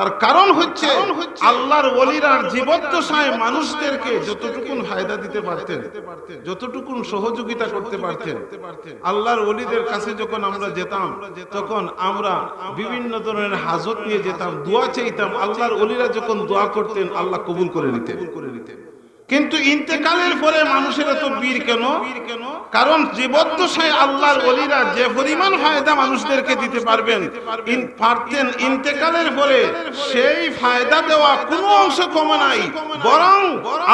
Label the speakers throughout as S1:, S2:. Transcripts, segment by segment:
S1: তার কারণ হচ্ছে আল্লাহর ওলিরার জীবদ্দশায় মানুষদেরকে যতটুকুন ফায়দা দিতে পারতেন যতটুকুন সহযোগিতা করতে পারতেন আল্লাহর ওলিদের কাছে যখন আমরা যেতাম তখন আমরা বিভিন্ন ধরনের হাজত নিয়ে যেতাম দোয়া চাইতাম আল্লাহর ওলিরা যখন দোয়া করতেন আল্লাহ কবুল করে নিতেন। করে নিতেন। কিন্তু ইন্তেকালের পরে মানুষের এত বীর কেন? কারণ জীবদ্দশায় আল্লাহর ওলিরা যে পরিমাণ ফায়দা মানুষদেরকে দিতে পারবেন পারতেন ইন্তেকালের পরে সেই ফায়দা দেওয়া কোনো অংশ কমে নাই। বরং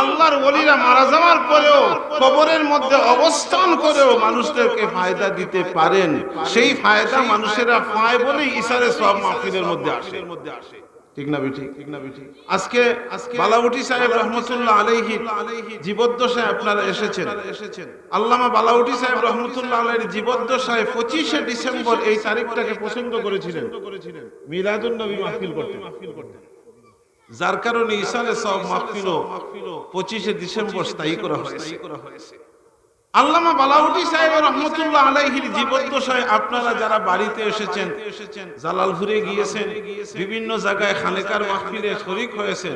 S1: আল্লাহর অলিরা মারা যাওয়ার পরেও কবরের মধ্যে অবস্থান করেও মানুষদেরকে ফায়দা দিতে পারেন। সেই ফায়দা মানুষেরা পায় বলেই ইসারে সব মাহফিলের মধ্যে আসে মধ্যে আসে। ঠিক না বেঠি ঠিক না বেঠি আজকে আজকে বালাউটি সাহেব রহমতুল্লাহ আলাইহি জীবদ্দশায় আপনারা এসেছেন। এসেছেন। আল্লামা বালাউটি সাহেব রহমতুল্লাহ আলাইহির জীবদ্দশায় পঁচিশে ডিসেম্বর এই তারিখটাকে পছন্দ করেছিলেন। মিলাদুন নবী মাহফিল করতেন। মাহফিল করতেন। যার কারণে ইসালে সব মাহফিল পঁচিশে ডিসেম্বর স্থায়ী করা হয়েছে। আল্লামা বালাউটি সাহেব রহমতুল্লাহ আলাইহির জীবদ্দশায় আপনারা যারা বাড়িতে এসেছেন জালালপুরে গিয়েছেন, বিভিন্ন জায়গায় খানেকার মাহফিলে শরিক হয়েছে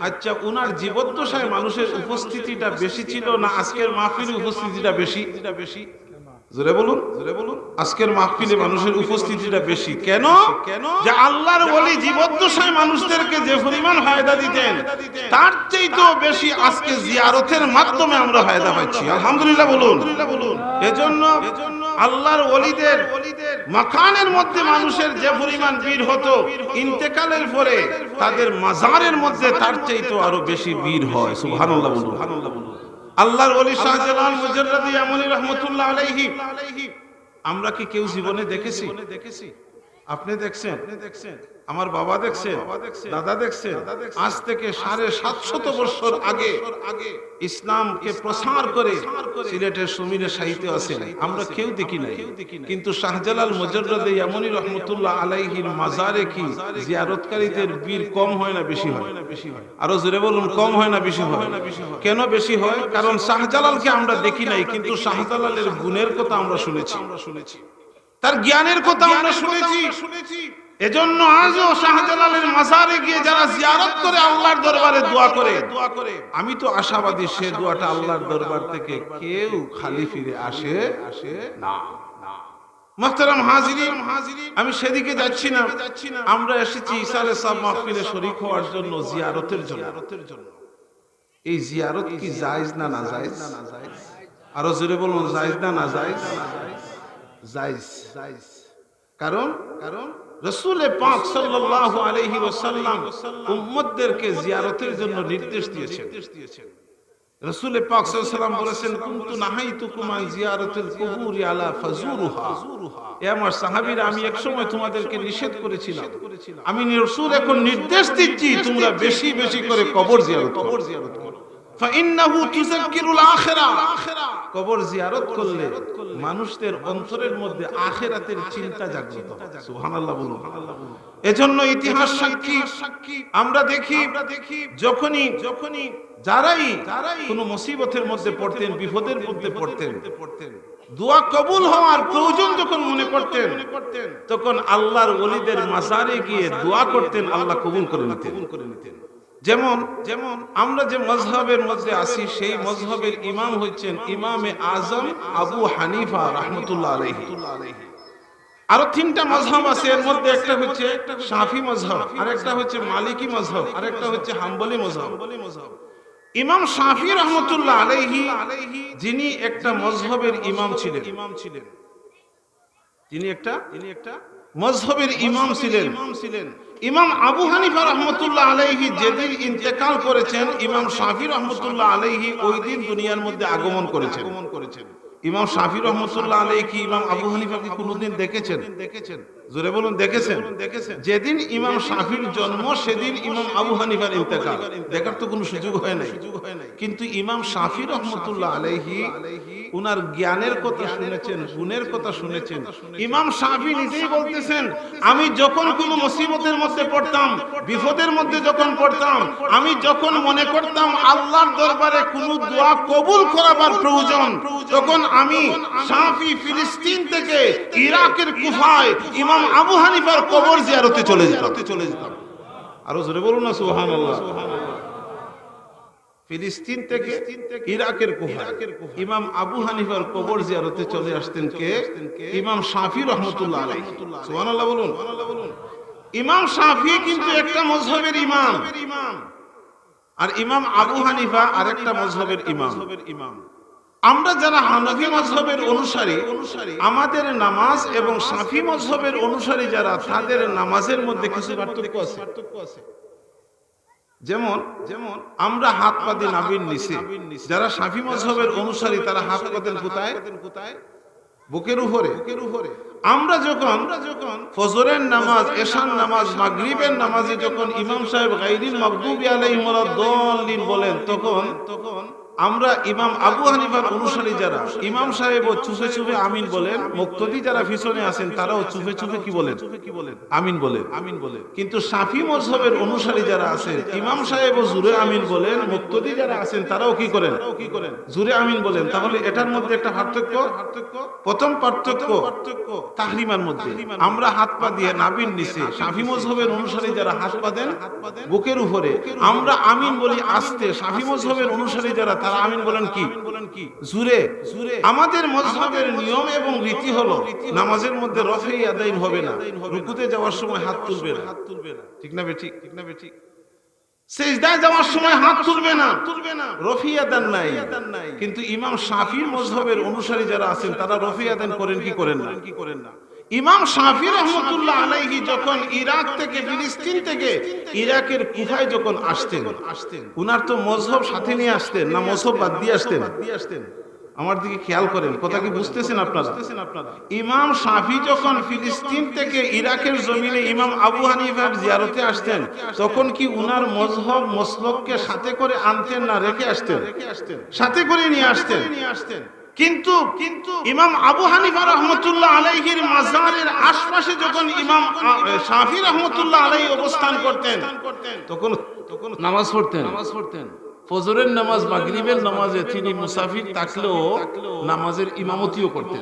S1: আচ্ছা উনার জীবদ্দশায় মানুষের উপস্থিতিটা বেশি ছিল না আজকের মাহফিলের উপস্থিতিটা বেশি বেশি? জোরে বলুন। জোরে বলুন আজকের মাহফিলে মানুষের উপস্থিতিটা বেশি। কেন? কেন যে আল্লাহর ওলি জীবদ্দশায় মানুষদেরকে যে পরিমাণ ফায়দা দিতেন তার বেশি আজকে জিয়ারতের মাধ্যমে আমরা ফায়দা পাচ্ছি। আলহামদুলিল্লাহ বলুন। বলুন। এজন্য আল্লাহর ওলিদের মাকানের মধ্যে মানুষের যে পরিমাণ বীর হতো ইন্তেকালের পরে তাদের মাজারের মধ্যে তার চাইতেও আরও বেশি বীর হয়। সুবহানাল্লাহ বলুন। সুবহানাল্লাহ আল্লাহর ওলি শাহজালাল মুজাররাদি আমলি রাহমাতুল্লাহ আলাইহি। আমরা কি কেউ জীবনে দেখেছি? দেখেছি আপনি দেখছেন আপনি দেখছেন? আমার বাবা দেখছেন দাদা দেখছেন আজ থেকে সাড়ে সাতশত বছর আগে ইসলামকে প্রসার করে সিলেটের সুমিনে সাহিত্য আছে আমরা কেউ দেখি নাই। কিন্তু শাহজালাল মুজাররাদি আমলি রহমাতুল্লাহ আলাইহির মাজারে কি জিয়ারতকারীদের বীর কম হয় না বেশি হয়? বেশি হয়। আরও জোরে বলুন কম হয় না বেশি হয়? কেন বেশি হয়? কারণ শাহজালালকে আমরা দেখি নাই কিন্তু শাহজালালের গুণের কথা আমরা শুনেছি। আমরা শুনেছি। তার জ্ঞানের কথা আমরা শুনেছি। শুনেছি। এজন্য আজও শাহজালালের মাজারে গিয়ে যারা জিয়ারত করে আল্লাহর দরবারে দোয়া করে দোয়া করে। আমি তো আশাবাদী সে দোয়াটা আল্লাহর দরবার থেকে কেউ খালি ফিরে আসে আসে না। মোহতারাম হাজিরিন আমি সেদিকে যাচ্ছি না। আমরা এসেছি ইসারে সাহ মাহফিলে শরীক হওয়ার জন্য জিয়ারতের জন্য। এই জিয়ারত কি জায়েজ? না না জায়েজ। আরও জোরে বলুন জায়েজ না না জায়েজ? কারণ কারণ পাক সাল্লাল্লাহু আলাইহি ওয়াসাল্লাম উম্মতদেরকে জিয়ারতের জন্য নির্দেশ দিয়েছেন। পাক সাল্লাল্লাহু বলেছেন, কুনতু নাহাইতুকুম আন জিয়ারাতিল কুবুরি আলা ফাজুরুহা। এ আমার সাহাবীরা, আমি এক সময় তোমাদেরকে নিষেধ করেছিলাম। আমি রসুল এখন নির্দেশ দিচ্ছি, তোমরা বেশি বেশি করে কবর জিয়ারত করো। কবর জিয়ারত করলে মানুষদের অন্তরের মধ্যে আখেরাতের চিন্তা জাগ্রত এজন্য ইতিহাস সাক্ষী আমরা দেখি যখনই যখনই যারাই কোনো মুসিবতের মধ্যে পড়তেন বিপদের মধ্যে পড়তেন। দোয়া কবুল হওয়ার প্রয়োজন যখন মনে করতেন তখন আল্লাহর ওলিদের মাজারে গিয়ে দোয়া করতেন আল্লাহ কবুল করে নিতেন। করে নিতেন। যেমন যেমন আমরা যে মজহবের মধ্যে আছি, সেই মজহবের ইমাম হচ্ছেন ইমামে আজম আবু হানিফা রহমতুল্লাহ আলাইহি। আরও তিনটা মজহব আছে, এর মধ্যে একটা হচ্ছে শাফি মজহব আর একটা হচ্ছে মালিকি মজহব আর একটা হচ্ছে হাম্বলি মজহব। ইমাম শাফি রহমতুল্লাহ আলাইহি, যিনি একটা মজহবের ইমাম ছিলেন। ইমাম ছিলেন তিনি একটা তিনি একটা মজহবের ইমাম ছিলেন ইমাম ছিলেন। ইমাম আবু হানিফা রহমতুল্লাহ আলাইহি যেদিন ইন্তেকাল করেছেন ইমাম শাফি রহমতুল্লাহ আলাইহি ওই দিন দুনিয়ার মধ্যে আগমন করেছেন। আগমন করেছেন। ইমাম শাফি রহমতুল্লাহ আলাইহি কি ইমাম আবু হানিফাকে কোনোদিন দেখেছেন? দেখেছেন। জোরে বলুন, দেখেছেন? যেদিন ইমাম শাফির জন্ম, সেদিন ইমাম আবু হানিফার ইন্তেকাল। দেখার তো কোনো সুযোগ হয় নাই। কিন্তু ইমাম শাফি রহমতুল্লাহ আলাইহি, উনার জ্ঞানের কথা শুনেছেন, গুণের কথা শুনেছেন। ইমাম শাফি নিজেই বলতেছেন, আমি যখন কোনো মুসিবতের মধ্যে পড়তাম, বিপদের মধ্যে যখন পড়তাম, আমি যখন মনে করতাম আল্লাহর দরবারে কোনো দোয়া কবুল করাবার প্রয়োজন, তখন আমি শাফি ফিলিস্তিন থেকে ইরাকের কুফায় ইমাম আবু হানিফার কবর জিয়ারতে চলে যেতাম। চলে যেতাম। আরও জোরে বলুন না সুহান ফিলিস্তিন থেকে ইরাকের ইমাম আবু হানিফার কবর জিয়ারতে চলে আসতেন কে? ইমাম শাফি রহমতুল্লাহ বলুন। ইমাম শাফি কিন্তু একটা মজহবের ইমাম। আর ইমাম আবু হানিফা আরেকটা মজহবের ইমাম ইমাম। আমরা যারা হানফি মজহবের অনুসারী, আমাদের নামাজ এবং সাফি মজহবের অনুসারী যারা, তাদের নামাজের মধ্যে কিছু পার্থক্য আছে। যেমন যেমন আমরা হাত পা দিন নাবির নিচে। যারা সাফি মজহবের অনুসারী, তারা হাত পা দেন কোথায়? বুকের উপরে। বুকের উপরে আমরা যখন আমরা যখন ফজরের নামাজ এশান নামাজ, মাগরিবের নামাজে যখন ইমাম সাহেব গাইরিল মাগদুবি আলাইহিম ওয়ালাদ-দাল্লিন বলেন তখন তখন আমরা ইমাম আবু হানিফার অনুসারী যারা, ইমাম সাহেব ও চুপে চুপে আমিন বলেন, মুক্তদি যারা পিছনে আছেন তারাও চুপে চুপে কি বলেন? আমিন বলেন। আমিন বলেন কিন্তু সাফি মজহবের অনুসারী যারা আছেন, ইমাম সাহেব ও জুরে আমিন বলেন, মুক্তদি যারা আছেন তারাও কি করেন? কি করেন জুরে আমিন বলেন। তাহলে এটার মধ্যে একটা পার্থক্য? পার্থক্য প্রথম পার্থক্য পার্থক্য তাহরিমার মধ্যে। আমরা হাত পা দিয়ে নাবিন নিচে সাফি মজহবের অনুসারী যারা হাত পা দেন, বুকের উপরে। আমরা আমিন বলি আস্তে। সাফি মজহবের অনুসারী যারা তারা আমিন বলেন কি? জুরে, আমাদের নিয়ম এবং রীতি হলো নামাজের মধ্যে রফেই হবে না, রুকুতে যাওয়ার সময় হাত তুলবে না। হাত তুলবে না ঠিক না বেঠিক ঠিক? না বেঠিক সেজদায় যাওয়ার সময় হাত তুলবে না। তুলবে না নাই। কিন্তু ইমাম শাফির মজহবের অনুসারী যারা আছেন, তারা রফিয়া দান করেন কি করেন না কি করেন না? ইমাম শাফি রহমতুল্লাহ আলাইহি যখন ইরাক থেকে, ফিলিস্তিন থেকে ইরাকের কুফায় যখন আসতেন আসতেন উনার তো মজহব সাথে নিয়ে আসতেন না মজহব বাদ দিয়ে আসতেন? আসতেন আমার দিকে খেয়াল করেন, কথা কি বুঝতেছেন আপনারা? ইমাম শাফি যখন ফিলিস্তিন থেকে ইরাকের জমিনে ইমাম আবু হানিফার জিয়ারতে আসতেন, তখন কি উনার মজহব মসলককে সাথে করে আনতেন না রেখে আসতেন? সাথে করে নিয়ে আসতেন নিয়ে আসতেন? কিন্তু কিন্তু ইমাম আবু হানিফা রহমতুল্লাহ আলাইহির মাজারের আশপাশে যখন ইমাম শাফি রহমতুল্লাহ আলাইহি অবস্থান করতেন তখন তখন নামাজ পড়তেন। নামাজ পড়তেন। ফজরের নামাজ মাগরিবের নামাজে তিনি মুসাফির থাকলেও নামাজের ইমামতিও করতেন।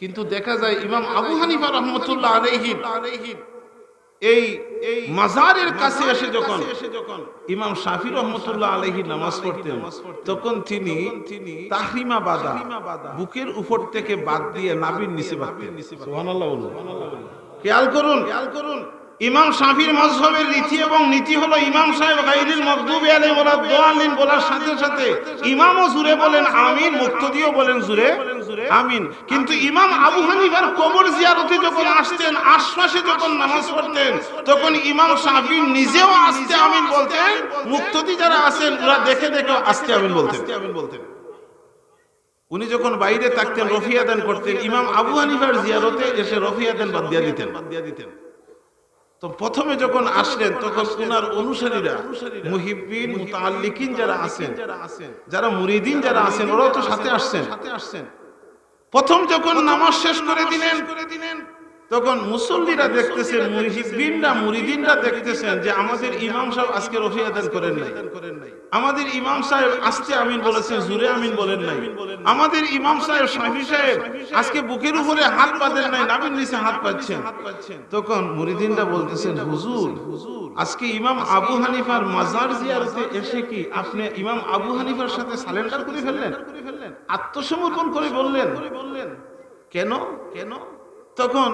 S1: কিন্তু দেখা যায় ইমাম আবু হানিফা রহমতুল্লাহ আলাইহির এই মাজারের কাছে এসে যখন ইমাম শাফি রহমতুল্লাহ আলাইহি নামাজ পড়তেন তখন তিনি তাহরিমা বাদা বুকের উপর থেকে বাদ দিয়ে নাবির নিচে বাঁধতেন। খেয়াল করুন খেয়াল করুন। ইমাম শাফির মজহবের রীতি এবং নীতি হলো ইমাম সাহেব গাইরিল মকদুবি আলাইহি ওয়ালা দোয়ালিন বলার সাথে সাথে ইমামও জুরে বলেন আমিন মুক্তদিও বলেন জুরে আমিন। কিন্তু ইমাম আবু হানিফার কবর জিয়ারতে যখন আসতেন আশপাশে যখন নামাজ পড়তেন তখন ইমাম শাফি নিজেও আস্তে আমিন বলতেন মুক্তদি যারা আছেন ওরা দেখে দেখে আস্তে আমিন বলতেন। বলতেন। উনি যখন বাইরে থাকতেন রফিয়াদান করতেন ইমাম আবু হানিফার জিয়ারতে এসে রফিয়াদান বাদ দিয়া দিতেন বাদ দিয়া দিতেন। তো প্রথমে যখন আসলেন তখন ওনার অনুসারীরা মুহিব্বিন মুতাল্লিকিন যারা আছেন যারা মুরিদিন যারা আছেন ওরাও তো সাথে আসছেন। সাথে আসছেন। প্রথম যখন নামাজ শেষ করে দিলেন করে দিলেন তখন মুসল্লিরা দেখতেছেন মুহিব্বিনরা মুরিদিনরা দেখতেছেন যে আমাদের ইমাম সাহেব আজকে রফি আদান করেন নাই। আমাদের ইমাম সাহেব আজকে আমিন বলেছেন, জুরে আমিন বলেন নাই। আমাদের ইমাম সাহেব শাফি সাহেব আজকে বুকের উপরে হাত পাতেন নাই নাবির নিচে হাত পাচ্ছেন তখন মুরিদিনরা বলতেছেন, হুজুর, আজকে ইমাম আবু হানিফার মাজার জিয়ারতে এসে কি আপনি ইমাম আবু হানিফার সাথে সালেন্ডার করে ফেললেন? আত্মসমর্পণ করে বললেন। কেন? কেন? তখন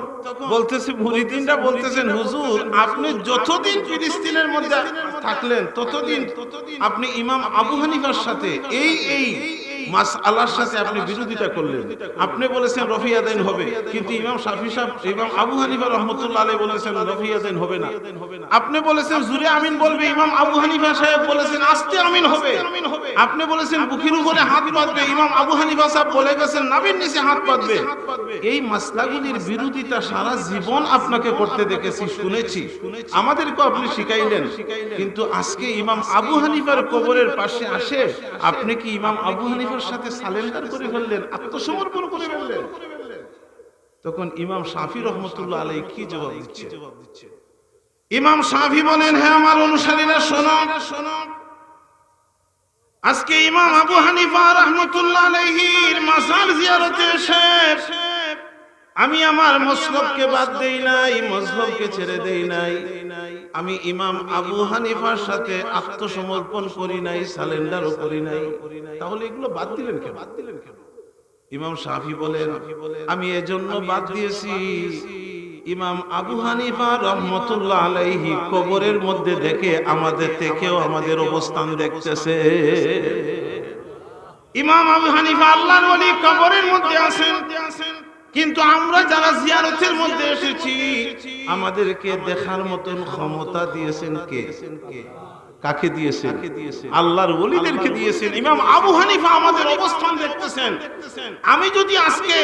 S1: বলতেছে, মুরিদিনরা বলতেছেন, হুজুর, আপনি যতদিন ফিলিস্তিনের মধ্যে থাকলেন, ততদিন আপনি ইমাম আবু হানিফার সাথে এই এই মাস সাথে আপনি বিরোধিতা করলেন। আপনি বলেছেন হবে, কিন্তু ইমাম শাফি সাহেব ইমাম আবু হানিফা রহমতুল্লাহ বলেছেন হবে না। আপনি বলেছেন জুরে আমিন বলবে, ইমাম আবু হানিফা সাহেব বলেছেন আস্তে আমিন হবে। আপনি বলেছেন উপরে হাত পাতবে ইমাম আবু হানিফা সাহেব বলে গেছেন নাবির নিচে হাত পাতবে এই মাসলাগুলির বিরোধিতা সারা জীবন আপনাকে করতে দেখেছি, শুনেছি। আমাদেরকে আপনি শিখাইলেন, কিন্তু আজকে ইমাম আবু হানিফার কবরের পাশে আসে, আপনি কি ইমাম আবু হানিফার সাথে সালেন্ডার করে ফেললেন, আত্মসমর্পণ করে ফেললেন। তখন ইমাম সাফি রহমতুল্লাহ আলাই কি জবাব দিচ্ছে? ইমাম শাফি বলেন হ্যাঁ আমার অনুসারীরা, শোনো। শোনো আজকে ইমাম আবু হানিফা রহমতুল্লাহ আলাইহির মাসাল জিয়ারতে এসে আমি আমার মসলবকে বাদ দেই নাই মজহবকে ছেড়ে দেই নাই। আমি ইমাম আবু হানিফার সাথে আত্মসমর্পণ করি নাই, সালেন্ডারও করি নাই। তাহলে এগুলো বাদ দিলেন কেন বাদ দিলেন কেন? ইমাম শাফি বলেন, আমি এজন্য বাদ দিয়েছি। ইমাম আবু হানিফা রহমতুল্লাহ আলাইহি কবরের মধ্যে দেখে আমাদের থেকেও আমাদের অবস্থান দেখতেছে। ইমাম আবু হানিফা আল্লাহর ওলি কবরের মধ্যে আছেন। কিন্তু আমরা যারা জিয়ারতের মধ্যে এসেছি আমাদেরকে দেখার মতন ক্ষমতা দিয়েছেন কে? কাকে দিয়েছেন? আল্লাহর ওলিদেরকে দিয়েছেন। ইমাম আবু হানিফা আমাদের অবস্থান দেখতেছেন। আমি যদি আজকে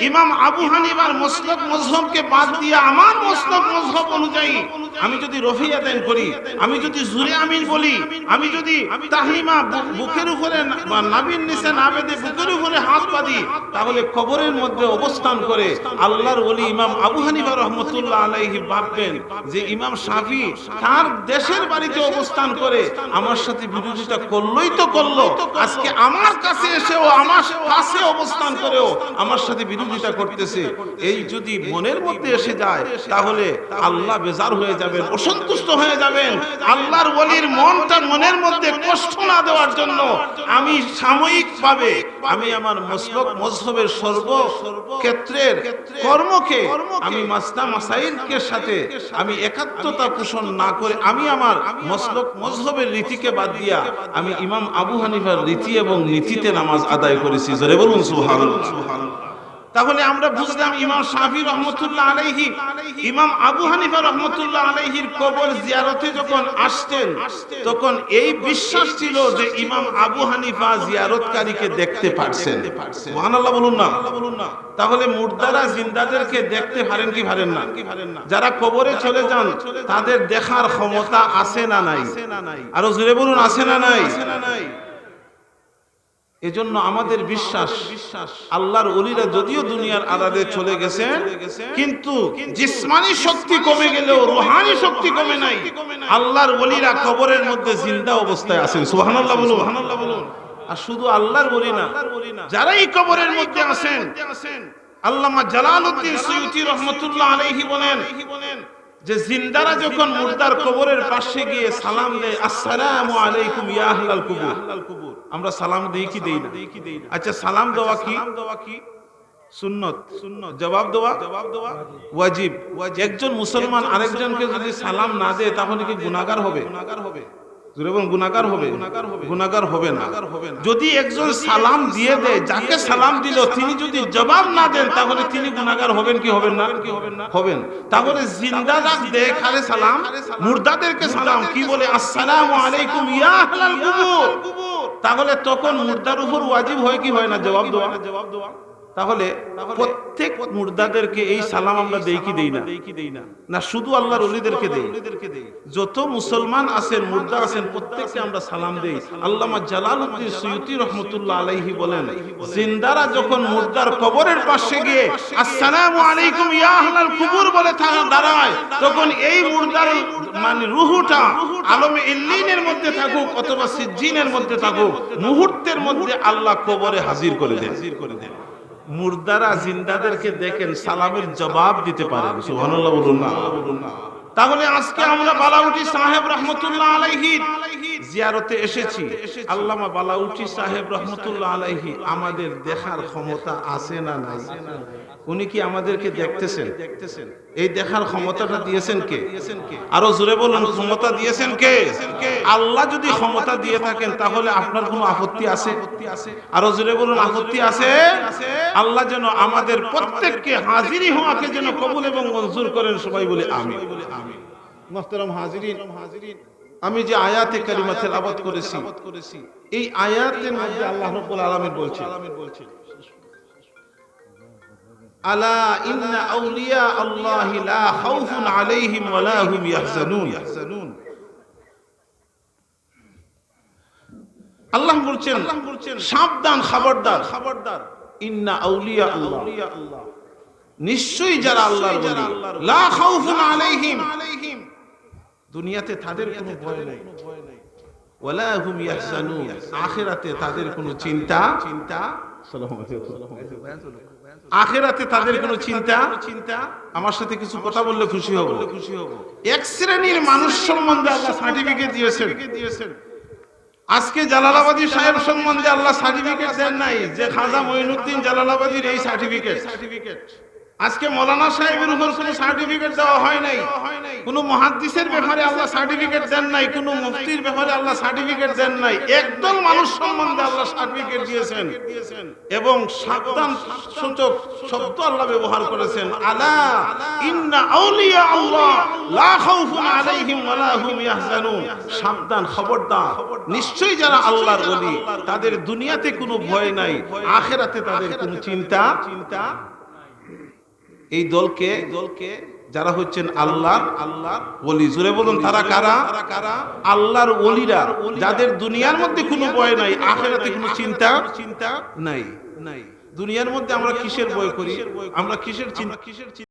S1: ইমাম আবু হানিফার মসলক মজহবকে বাদ দিয়ে আমার মসলক মজহব অনুযায়ী আমি যদি রফিয়া দেন করি আমি যদি জুরে আমিন বলি আমি যদি তাহিমা বুকের উপরে না- বা নাবির নিচে না বেঁধে বুকের উপরে হাত বাঁধি তাহলে কবরের মধ্যে অবস্থান করে আল্লাহর ওলি ইমাম আবু হানিফা রহমতুল্লাহ আলাইহি ভাববেন যে ইমাম শাফি তার দেশের বাড়িতে অবস্থান করে আমার সাথে বিরোধিতা করলোই তো করল। আজকে আমার কাছে এসেও আমার কাছে অবস্থান করেও আমার সাথে বিরোধিতা করতেছে। এই যদি মনের মধ্যে এসে যায় তাহলে আল্লাহ বেজার হয়ে যাবেন অসন্তুষ্ট হয়ে যাবেন। আল্লাহর ওলির মনটা মনের মধ্যে কষ্ট না দেওয়ার জন্য আমি সাময়িক ভাবে আমি আমার মসলক মজহবের সর্ব ক্ষেত্রের কর্মকে আমি মাস্তা মাসাইলকে সাথে আমি একাত্মতা পোষণ না করে আমি আমার মসলক মজহবের রীতিকে বাদ দিয়া আমি ইমাম আবু হানিফার রীতি এবং নীতিতে নামাজ আদায় করেছি। জোরে বলুন, সুবহানাল্লাহ। তাহলে আমরা বুঝলাম ইমাম শাফি রহমতুল্লাহ আলাইহি, ইমাম আবু হানিফা রহমতুল্লাহ আলাইহির কবর জিয়ারতে যখন আসতেন, তখন এই বিশ্বাস ছিল যে ইমাম আবু হানিফা জিয়ারতকারীকে দেখতে পারছেন। সুবহানাল্লাহ বলুন না। তাহলে মুর্দারা জিন্দাদেরকে দেখতে পারেন কি পারেন না? যারা কবরে চলে যান, তাদের দেখার ক্ষমতা আছে না নাই? আরও জোরে বলুন, আছে না নাই? এজন্য আমাদের বিশ্বাস বিশ্বাস আল্লাহর অলিরা যদিও দুনিয়ার আড়ালে চলে গেছে, কিন্তু জিসমানি শক্তি কমে গেলেও, রুহানি শক্তি কমে নাই। আল্লাহর অলিরা কবরের মধ্যে জিন্দা অবস্থায় আছেন। সুবহানাল্লাহ বলুন। সুবহানাল্লাহ বলুন আর শুধু আল্লাহর বলি না যারা এই কবরের মধ্যে আছেন, আল্লামা জালালউদ্দিন সৈয়দি রহমতুল্লাহ আলাইহি বলেন যে জিন্দারা যখন মুর্দার কবরের পাশে গিয়ে সালাম দেয়, আসসালামু আলাইকুম ইয়া আহলাল কুবুর। আমরা সালাম দেই কি দেই না? আচ্ছা সালাম দেওয়া কি? সুন্নত। সুন্নত জবাব দেওয়া? জবাব দেওয়া ওয়াজিব। একজন মুসলমান আরেকজনকে যদি সালাম না দেয়, তাহলে কি গুনাহগার হবে গুনাহগার হবে? বলুন হবে। গুনাহগার হবে না। যদি একজন সালাম দিয়ে দেয়, যাকে সালাম দিল, তিনি যদি জবাব না দেন, তাহলে তিনি গুনাহগার হবেন কি হবেন না? কি হবেন না হবেন তাহলে জিন্দা সালাম, মুর্দাদেরকে সালাম, কি বলে, আসসালামু আলাইকুম, ইয়া আহলাল কুবুর। তাহলে তখন মুর্দার উপর ওয়াজিব হয় কি হয় না? জবাব দেওয়া জবাব দেওয়া। তাহলে প্রত্যেক মুর্দাদেরকে এই সালাম আমরা দেই কি দেই না? না, শুধু আল্লাহর অলিদেরকে দেই। যত মুসলমান আছেন, মুর্দা আছেন, প্রত্যেককে আমরা সালাম দেই। আল্লামা জালালউদ্দিন সুয়ুতি রহমতুল্লাহ আলাইহি বলেন, জিন্দারা যখন মুর্দার কবরের পাশে গিয়ে আসসালামু আলাইকুম ইয়া আহলাল কুবুর বলে দাঁড়ায়, তখন এই মুর্দার মানে রুহুটা আলমে ইল্লিনের মধ্যে থাকুক অথবা সিজ্জিনের মধ্যে থাকুক, মুহূর্তের মধ্যে আল্লাহ কবরে হাজির করে দেন হাজির করে দেন। মুর্দারা জিন্দাদেরকে দেখেন সালামের জবাব দিতে পারেন সুবহানাল্লাহ বলুন না। তাহলে আজকে আমরা বালাউটি সাহেব রহমতুল্লাহ আলাইহি জিয়ারতে এসেছি। আল্লামা বালাউটি সাহেব রহমতুল্লাহ আলাইহি, আমাদের দেখার ক্ষমতা আছে না নাই? উনি কি আমাদেরকে দেখতেছেন? দেখতেছেন এই দেখার ক্ষমতাটা দিয়েছেন কে? আরও জোরে বলুন, ক্ষমতা দিয়েছেন কে? আল্লাহ যদি ক্ষমতা দিয়ে থাকেন, তাহলে আপনার কোনো আপত্তি আছে? আরও জোরে বলুন, আপত্তি আছে? আল্লাহ যেন আমাদের প্রত্যেককে হাজিরি হওয়াকে যেন কবুল এবং মঞ্জুর করেন, সবাই বলে আমি মোহতারাম হাজিরিন, আমি যে আয়াতে কারিমা তেলাওয়াত করেছি, এই আয়াতের মধ্যে আল্লাহ রাব্বুল আলামিন বলছেন আলা ইন্না আউলিয়া আল্লাহি লা খাউফুন আলাইহিম ওয়া লা হুম ইয়াহজানুন। আল্লাহ বলছেন সাবধান খবরদার। খবরদার। ইন্না আউলিয়া আল্লাহ। নিশ্চয়ই যারা আল্লাহর ওলি। লা খাউফুন আলাইহিম। দুনিয়াতে তাদের কোনো ভয় নাই। ওয়ালা হুম ইয়াহজানুন। আখিরাতে তাদের কোনো চিন্তা চিন্তা সালাম আলাইকুম। আখেরাতে তাদের কোনো চিন্তা? চিন্তা? আমার সাথে কিছু কথা বললে খুশি হব। খুশি হব। এক শ্রেণির মানুষ সম্বন্ধে আল্লাহ সার্টিফিকেট দিয়েছেন। দিয়েছেন। আজকে জালালাবাদী সাহেব সম্বন্ধে আল্লাহ সার্টিফিকেট দেন নাই যে খাজা মঈনুদ্দিন জালালাবাদীর এই সার্টিফিকেট সার্টিফিকেট আজকে মৌলানা সাহেবের উপর কোনো সার্টিফিকেট দেওয়া হয় নাই। কোন মহাদ্দিসের ব্যাপারে আল্লাহ সার্টিফিকেট দেন নাই, কোন মুফতির ব্যাপারে আল্লাহ সার্টিফিকেট দেন নাই। একদল মানুষ সম্বন্ধে আল্লাহ সার্টিফিকেট দিয়েছেন। এবং সাবধান সূচক শব্দ আল্লাহ ব্যবহার করেছেন। আলা ইন্না আউলিয়া আল্লাহ, লা খাউফুন আলাইহিম ওয়ালা হুম ইয়াহজানুন। সাবধান, খবরদার, নিশ্চয়ই যারা আল্লাহর ওলি, তাদের দুনিয়াতে কোনো ভয় নাই, আখেরাতে তাদের কোনো চিন্তা চিন্তা এই দলকে দলকে যারা হচ্ছেন আল্লাহ আল্লাহ ওলি। জুড়ে বলুন, তারা কারা? কারা আল্লাহর ওলিরা, যাদের দুনিয়ার মধ্যে কোনো ভয় নাই, আখেরাতে কোনো চিন্তা চিন্তা নাই। নাই দুনিয়ার মধ্যে আমরা কিসের বই করি? আমরা কিসের চিন্তা কিসের